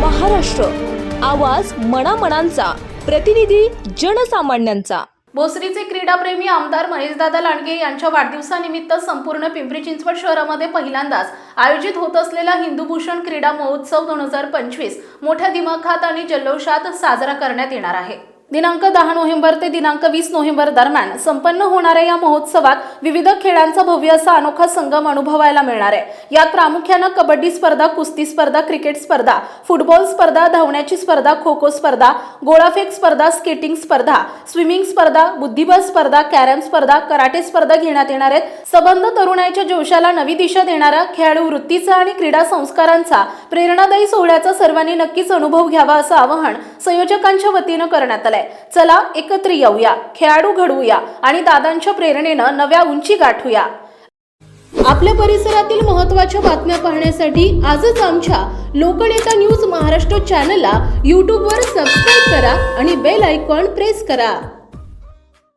महाराष्ट्र. आवाज मनामनांचा. प्रतिनिधी जनसामान्यांचा. भोसरीचे क्रीडाप्रेमी आमदार महेशदादा लांडगे यांच्या वाढदिवसानिमित्त संपूर्ण पिंपरी चिंचवड शहरामध्ये पहिल्यांदाच आयोजित होत असलेला हिंदूभूषण क्रीडा महोत्सव दोन हजार पंचवीस मोठ्या दिमाखात आणि जल्लोषात साजरा करण्यात येणार आहे. दिनांक दहा नोव्हेंबर ते दिनांक वीस नोव्हेंबर दरम्यान संपन्न होणाऱ्या या महोत्सवात विविध खेळांचा भव्य असा अनोखा संगम अनुभवायला मिळणार आहे. यात प्रामुख्यानं कबड्डी स्पर्धा कुस्ती स्पर्धा क्रिकेट स्पर्धा फुटबॉल स्पर्धा धावण्याची स्पर्धा खो खो स्पर्धा गोळाफेक स्पर्धा स्केटिंग स्पर्धा स्विमिंग स्पर्धा बुद्धिबळ स्पर्धा कॅरम स्पर्धा कराटे स्पर्धा घेण्यात येणार आहेत. सबंध तरुणाईच्या जोशाला नवी दिशा देणारा खेळाडू वृत्तीचा आणि क्रीडा संस्कारांचा प्रेरणादायी सोहळ्याचा सर्वांनी नक्कीच अनुभव घ्यावा असं आवाहन संयोजकांच्या वतीनं करण्यात आलंय. चला एकत्र येऊया खेळाडू घडवूया आणि दादांच्या प्रेरणेनं नव्या उंची गाठूया. आपल्या परिसरातील महत्त्वाच्या बातम्या पाहण्यासाठी आजच आमच्या लोकनेता न्यूज महाराष्ट्र चॅनलला यूट्यूबवर सबस्क्राईब करा आणि बेल आयकॉन प्रेस करा.